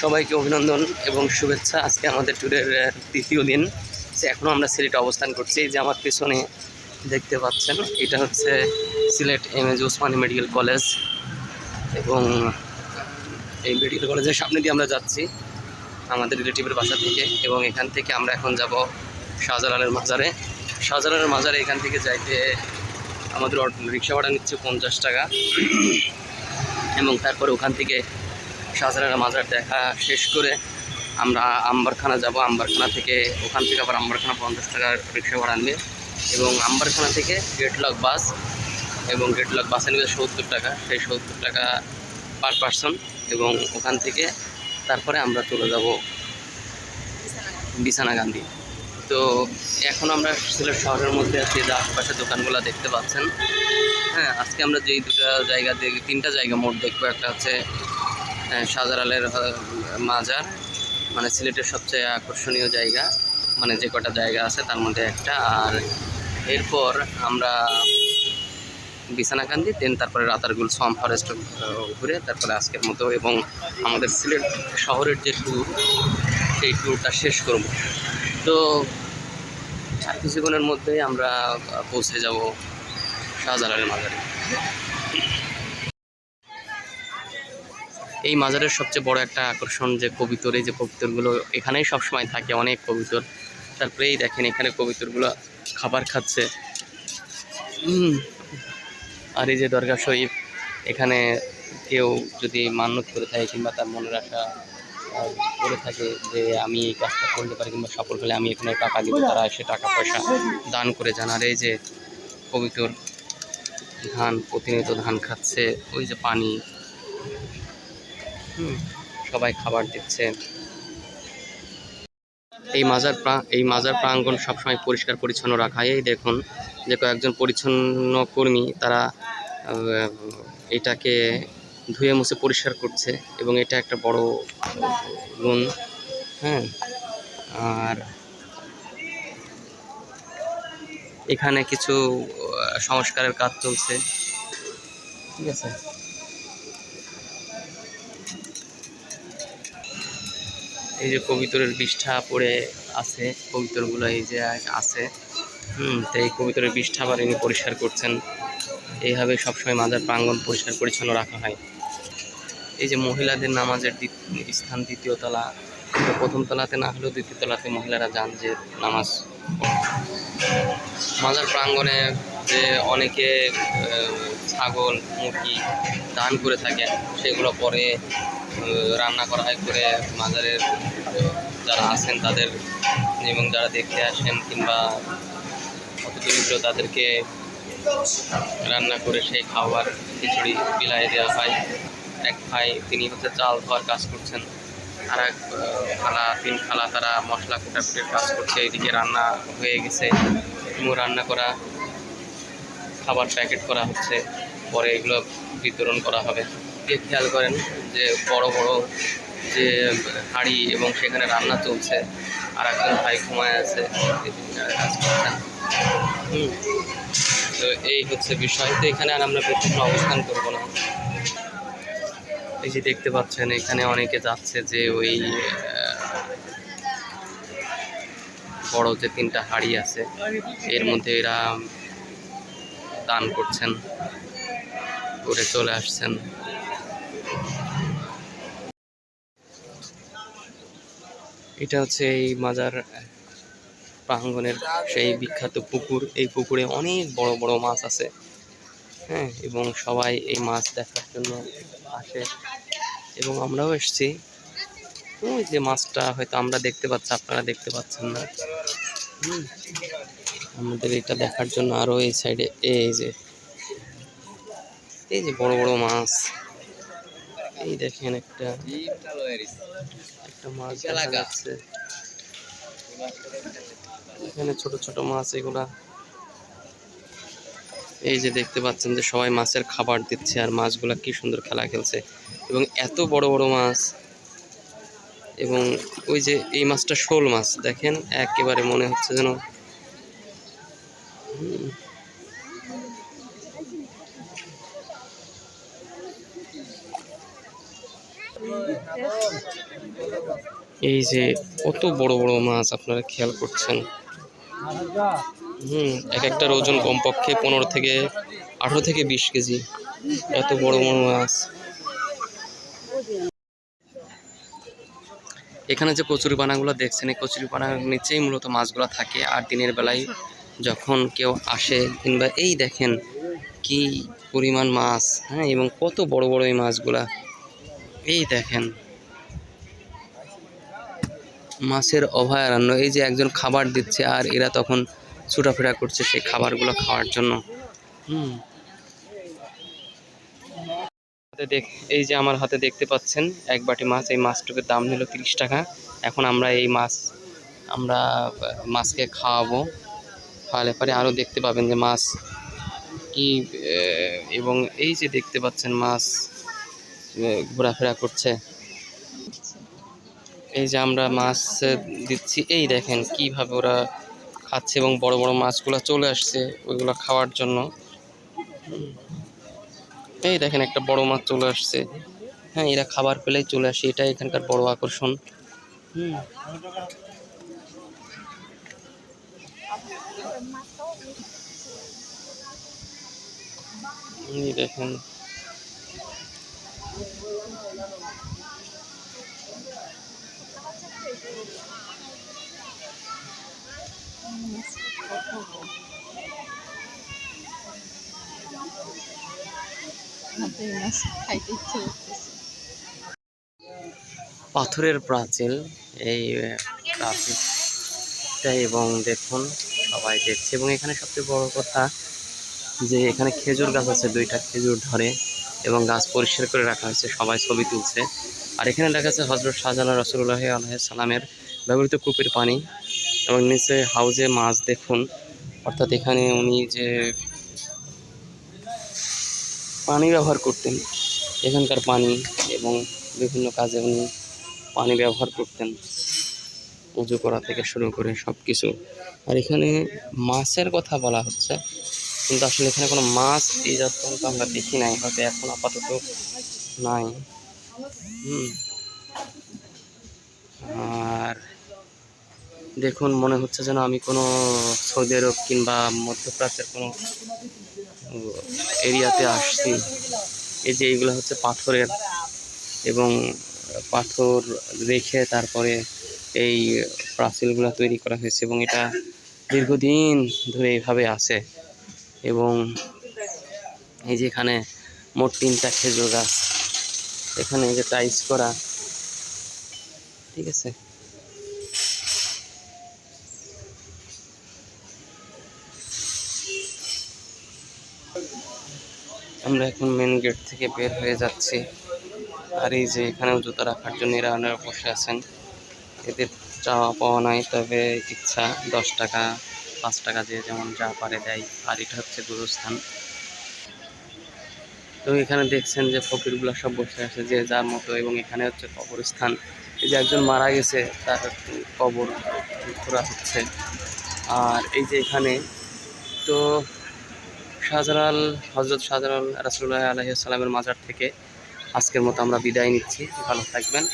সবাইকে অভিনন্দন এবং শুভেচ্ছা। আজকে আমাদের ট্যুরের তৃতীয় দিন। যে এখনও আমরা সিলেটে অবস্থান করছি। যে আমার পেছনে দেখতে পাচ্ছেন, এটা হচ্ছে Sylhet M A G Osmani medical college এবং এই মেডিকেল কলেজের সামনে দিয়ে আমরা যাচ্ছি আমাদের রিলেটিভের বাসা থেকে এবং এখান থেকে আমরা এখন যাব শাহজালালের মাজারে। শাহজালালের মাজারে এখান থেকে যাইতে আমাদের রিক্সা ভাড়া নিচ্ছে পঞ্চাশ টাকা। এবং তারপরে ওখান থেকে শাহজালালের মাজার দেখা শেষ করে আমরা আম্বারখানা যাব। আম্বারখানা থেকে ওখান থেকে আবার আম্বারখানা পঞ্চাশ টাকার রিক্সা ভাড়া নেবে এবং আম্বারখানা থেকে গেটলক বাস এবং গেটলক বাসে নেবে সত্তর টাকা। সেই সত্তর টাকা পার পার্সন এবং ওখান থেকে তারপরে আমরা চলে যাব বিছানা গান্ধী। তো এখন আমরা সিলেট শহরের মধ্যে আছি যে আশেপাশে দোকানগুলো দেখতে পাচ্ছেন। হ্যাঁ আজকে আমরা যেই দুটো জায়গা দেখি, তিনটা জায়গা মোট দেখব। একটা হচ্ছে শাহজালালের মাজার মানে সিলেটের সবচেয়ে আকর্ষণীয় জায়গা। মানে যে কটা জায়গা আছে তার মধ্যে একটা। আর এরপর আমরা বিছানাকান্দি দেন তারপরে রাতারগুল সোয়াম ফরেস্ট ঘুরে তারপরে আজকের মতো এবং আমাদের সিলেট শহরের যে ট্যুর সেই ট্যুরটা শেষ করব। তো আর কিছুক্ষণের মধ্যেই আমরা পৌঁছে যাব শাহজালালের মাজারে। এই মাজারের সবচেয়ে বড় একটা আকর্ষণ যে কবিতর, এই যে কবিতরগুলো এখানেই সবসময় থাকে, অনেক কবিতর। তারপরে এই দেখেন এখানে কবিতরগুলো খাবার খাচ্ছে। আর এই যে দরগা শরীফ, এখানে কেউ যদি মান্যত করে থাকে কিংবা তার মনের আশা করে থাকে যে আমি এই কাজটা করতে পারি কিংবা সফল হলে আমি এখানে টাকা দিব, তারা এসে টাকা পয়সা দান করে যান। আর এই যে কবিতর, ধান, প্রতিনিয়ত ধান খাচ্ছে, ওই যে পানি সবাই খাবার দিচ্ছে। এই মাজার এই মাজার প্রাঙ্গণ সবসময় পরিষ্কার পরিচ্ছন্ন রাখা। হয়। এই দেখুন যে কয়েকজন পরিচ্ছন্ন কর্মী তারা এটাকে ধুয়ে মুছে পরিষ্কার করছে এবং এটা একটা বড় গুণ। হ্যাঁ আর এখানে কিছু সংস্কারের কাজ চলছে। ঠিক আছে? এই যে কবিতরের বিষ্ঠা পড়ে আছে, কবিতরগুলো এই যে আছে। হুম, তো এই কবিতরের বিষ্ঠা আবার ইনি পরিষ্কার করছেন। এইভাবে সবসময় মাজার প্রাঙ্গণ পরিষ্কার পরিচ্ছন্ন রাখা হয়। এই যে মহিলাদের নামাজের স্থান দ্বিতীয় তলা প্রথম তলাতে না হলেও দ্বিতীয় তলাতে মহিলারা যান যে নামাজ মাজার প্রাঙ্গণে যে অনেকে ছাগল, মুরগি দান করে থাকেন, সেগুলো পরে রান্না করা হয় করে মাজারের যারা আছেন তাদের এবং যারা দেখতে আসেন কিংবা দরিদ্র তাদেরকে রান্না করে সেই খাবার, খিচুড়ি বিলাই দেওয়া হয়। এক ভাই, তিনি হচ্ছে চাল ধোয়ার কাজ করছেন। আর এক খালা, তিন খালা তারা মশলা কুটাকুটির কাজ করছে। এদিকে রান্না হয়ে গেছে। রান্না করা, খাবার প্যাকেট করা হচ্ছে। পরে এগুলো বিতরণ করা হবে। দিয়ে খেয়াল করেন যে বড় বড় যে হাঁড়ি এবং সেখানে রান্না চলছে, আর একজন ভাই ঘুমায় আছে তো এই হচ্ছে বিষয়। তো এখানে আর আমরা বেশি অবস্থান করব না। এই যে দেখতে পাচ্ছেন, এখানে অনেকে যাচ্ছে যে ওই বড় যে তিনটা হাড়ি আছে, এর মধ্যে এরা দান করছেন, করে চলে আসছেন। এটা হচ্ছে এই মাজার প্রাঙ্গনের সেই বিখ্যাত পুকুর। এই পুকুরে অনেক বড় বড় মাছ আছে হ্যাঁ এবং সবাই এই মাছ দেখার জন্য আসে। এবং আমরাও এসেছি। ওই যে মাছটা হয়তো আমরা দেখতে পাচ্ছি, আপনারা দেখতে পাচ্ছেন না। আমাদের এটা দেখার জন্য আরও এই সাইডে এই যে এই যে বড় বড় মাছ। এই দেখেন একটা একটা মাছ দেখা যাচ্ছে। এখানে ছোট ছোট মাছ এগুলা। এই যে দেখতে পাচ্ছেন যে সবাই মাছের খাবার দিচ্ছে আর মাছগুলা কি সুন্দর খেলা খেলছে। এবং এত বড় বড় মাছ। এবং ওই যে এই মাছটা শোল মাছ দেখেন? একেবারে মনে হচ্ছে যেন এই যে কত বড় বড় মাছ আপনারা খেয়াল করছেন? হুম, এক একটার ওজন কমপক্ষে পনেরো থেকে আঠেরো থেকে বিশ কেজি। এত বড় বড় মাছ। এখানে যে কচুরি পানাগুলো দেখছেন, এই কচুরি পানার নিচেই মূলত মাছগুলো থাকে। আর দিনের বেলায় যখন কেউ আসে, কিংবা এই দেখেন কি পরিমাণ মাছ হ্যাঁ এবং কত বড় বড় এই মাছগুলা। এই দেখেন। মাছের অভয়ারণ্য এই যে একজন খাবার দিচ্ছে আর এরা তখন ছোটাফেরা করছে সেই খাবারগুলো খাওয়ার জন্য। হাতে দেখ, এই যে আমার হাতে দেখতে পাচ্ছেন, এক বাটি মাছ, এই মাছটুকুর দাম নিল তিরিশ টাকা। এখন আমরা এই মাছ, আমরা মাছকে খাওয়াবো। খাওয়ালে পরে আরও দেখতে পাবেন যে মাছ কি এবং এই যে দেখতে পাচ্ছেন মাছ ঘোরাফেরা করছে। এই যে আমরা মাছ দিচ্ছি। এই দেখেন কীভাবে ওরা খাচ্ছে এবং বড় বড় মাছগুলো চলে আসছে ওইগুলো খাওয়ার জন্য। এই দেখেন একটা বড় মাছ চলে আসছে। হ্যাঁ এরা খাবার পেলেই চলে আসে। এটাই এখানকার বড় আকর্ষণ। দেখেন। পাথরের প্রাচীল এই আহ, প্রাচীলটা এবং দেখুন সবাই দেখছে। এবং এখানে সবচেয়ে বড় কথা যে এখানে খেজুর গাছ আছে দুইটা খেজুর ধরে। এবং গাছ পরিষ্কার করে রাখা হয়েছে, সবাই ছবি তুলছে। আর এখানে দেখা যাচ্ছে হজরত শাহজালাল রসুল্লাহ সালামের ব্যবহৃত কূপের পানি এবং নিচে হাউজে মাছ দেখুন। অর্থাৎ এখানে উনি যে পানি ব্যবহার করতেন, এখানকার পানি এবং বিভিন্ন কাজে উনি পানি ব্যবহার করতেন। উজু করা থেকে শুরু করে সব কিছু আর এখানে মাছের কথা বলা হচ্ছে। কিন্তু আসলে এখানে কোনো মাছ এই পর্যন্ত আমরা দেখি নাই, হয়তো এখন আপাতত নাই। আর দেখুন, মনে হচ্ছে যেন আমি কোনো সৌদি আরব কিংবা মধ্যপ্রাচ্যের কোনো এরিয়াতে আসছি। এই যে এইগুলো হচ্ছে পাথরের এবং পাথর রেখে তারপরে এই প্রাচীলগুলো তৈরি করা হয়েছে এবং এটা দীর্ঘদিন ধরে এইভাবে আছে। এবং এই যে এখানে মোট তিনটা খেজুর গাছ, এখানে এই যে টাইস করা, ঠিক আছে? আমরা এখন মেন গেট থেকে বের হয়ে যাচ্ছি। আর এই যে এখানেও জুতো রাখার জন্য এরা বসে আছেন। এদের চাওয়া পাওয়া নাই, তবে ইচ্ছা, দশ টাকা পাঁচ টাকা দিয়ে যেমন যা পারে দেয়, আর এটা হচ্ছে গুরুস্থান। তো এখানে দেখছেন যে ফকিরগুলো সব বসে আছে যে যার মতো, এবং এখানে হচ্ছে কবরস্থান। এই যে একজন মারা গেছে, তার কবর ঘোরা হচ্ছে। আর এই যে এখানে তো শাহজালাল হজরত শাহজালাল রাসুল্লাহ আলহিসাল্লামের মাজার থেকে আজকের মতো আমরা বিদায় নিচ্ছি। ভালো থাকবেন।